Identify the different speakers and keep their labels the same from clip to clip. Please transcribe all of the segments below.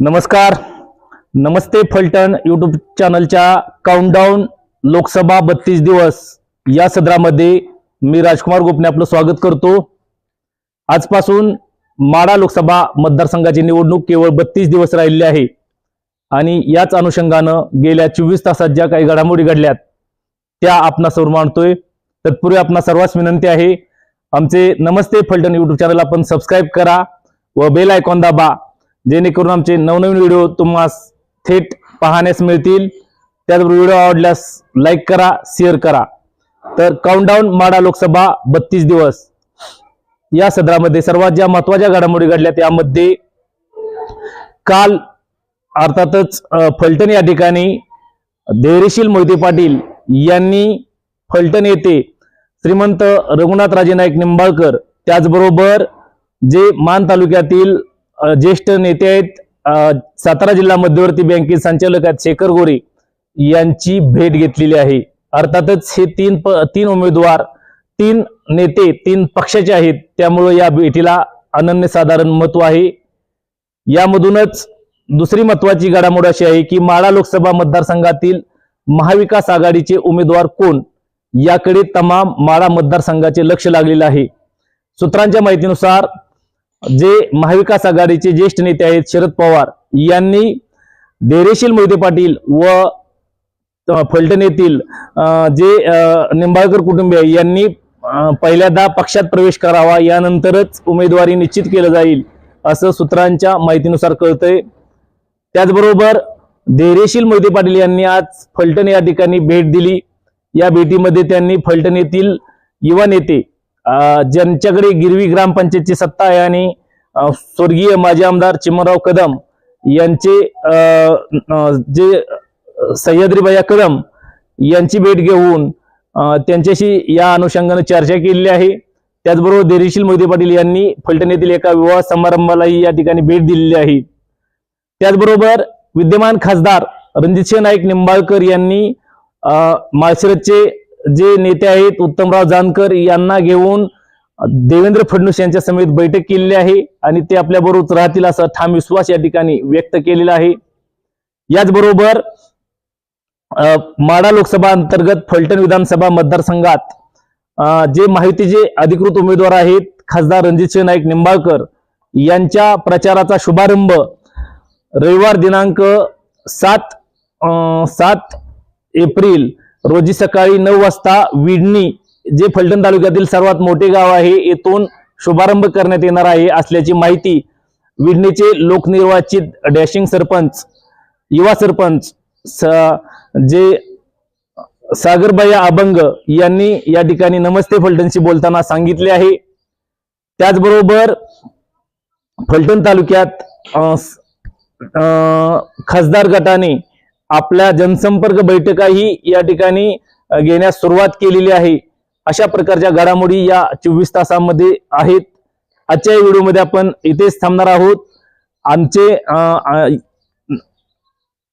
Speaker 1: नमस्कार. नमस्ते फलटण यूट्यूब चॅनलच्या काउंटडाऊन लोकसभा बत्तीस दिवस. या सदरामध्ये मी राजकुमार गोपने आपलं स्वागत करतो. आजपासून माडा लोकसभा मतदारसंघाची निवडणूक केवळ बत्तीस दिवस राहिलेली आहे. आणि याच अनुषंगानं गेल्या चोवीस तासात ज्या काही घडामोडी घडल्यात त्या आपणासमोर मांडतोय. तत्पूर्वी आपणा सर्वांस विनंती आहे आमचे नमस्ते फलटण यूट्यूब चॅनल आपण सबस्क्राईब करा व बेल आयकॉन दाबा. जेणेकरून आमचे नवनवीन व्हिडिओ तुम्हाला थेट पाहण्यास मिळतील. त्याचबरोबर व्हिडिओ आवडल्यास लाईक करा शेअर करा. तर काउंटडाऊन माडा लोकसभा बत्तीस दिवस. या सदरामध्ये सर्वात ज्या महत्त्वाच्या घडामोडी घडल्या त्यामध्ये काल अर्थातच फलटण या ठिकाणी धैर्यशील मोहिते पाटील यांनी फलटण येथे श्रीमंत रघुनाथ राजे नाईक निंबाळकर त्याचबरोबर जे मान तालुक्यातील ज्येष्ठ नेते आहेत सातारा जिल्हा मध्यवर्ती बँकेचे संचालक आहेत शेखर गोरे यांची भेट घेतलेली आहे. अर्थातच हे तीन प तीन उमेदवार तीन नेते तीन पक्षाचे आहेत. त्यामुळे या भेटीला अनन्यसाधारण महत्त्व आहे. यामधूनच दुसरी महत्वाची घडामोड अशी आहे की माळा लोकसभा मतदारसंघातील महाविकास आघाडीचे उमेदवार कोण? याकडे तमाम माळा मतदारसंघाचे लक्ष लागलेलं आहे. सूत्रांच्या माहितीनुसार जे महाविकास आघाडीचे ज्येष्ठ नेते आहेत शरद पवार यांनी धैर्यशील मोहिते पाटील व फलटण येथील जे निंबाळकर कुटुंबीय यांनी पहिल्यांदा पक्षात प्रवेश करावा यानंतरच उमेदवारी निश्चित केलं जाईल असं सूत्रांच्या माहितीनुसार कळतंय. त्याचबरोबर धैर्यशील मोहिते पाटील यांनी आज फलटण या ठिकाणी भेट दिली. या भेटीमध्ये त्यांनी फलटण येथील युवा नेते ज्यांच्याकडे गिरवी ग्रामपंचायतची सत्ता आहे आणि स्वर्गीय माजी आमदार चिमनराव कदम यांचे जे सह्याद्रीबाया कदम यांची भेट घेऊन त्यांच्याशी या अनुषंगाने चर्चा केलेली आहे. त्याचबरोबर देरीशील मोहिते पाटील यांनी फलटण येथील एका विवाह समारंभालाही या ठिकाणी भेट दिलेली आहे. त्याचबरोबर विद्यमान खासदार रणजितसिंह नाईक निंबाळकर यांनी माळशिरसचे जे नेते आहेत उत्तमराव जानकर यांना घेऊन देवेंद्र फडणवीस यांच्या समेत बैठक केलेली आहे आणि ते आपल्याबरोबरच राहतील असा ठाम विश्वास या ठिकाणी व्यक्त केलेला आहे. याचबरोबर माडा लोकसभा अंतर्गत फलटण विधानसभा मतदारसंघात जे माहितीचे अधिकृत उमेदवार आहेत खासदार रणजितसिंह नाईक निंबाळकर यांच्या प्रचाराचा शुभारंभ रविवार दिनांक सात सात एप्रिल रोजी सकाळी नऊ वाजता विडणी जे फलटण तालुक्यातील सर्वात मोठे गाव आहे येथून शुभारंभ करण्यात येणार आहे असल्याची माहिती विडणीचे लोकनिर्वाचित डॅशिंग सरपंच युवा सरपंच स- जे सागरबाया अभंग यांनी या ठिकाणी नमस्ते फलटणशी बोलताना सांगितले आहे. त्याचबरोबर फलटण तालुक्यात खासदार गटाने आपल्या जनसंपर्क बैठकाही या ठिकाणी घेण्यास सुरुवात केलेली आहे. अशा प्रकारच्या घडामोडी या चोवीस तासामध्ये आहेत. आजच्या व्हिडिओमध्ये आपण इथेच थांबणार आहोत. आमचे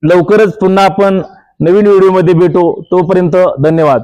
Speaker 1: लवकरच पुन्हा आपण नवीन व्हिडिओमध्ये भेटू. तोपर्यंत धन्यवाद.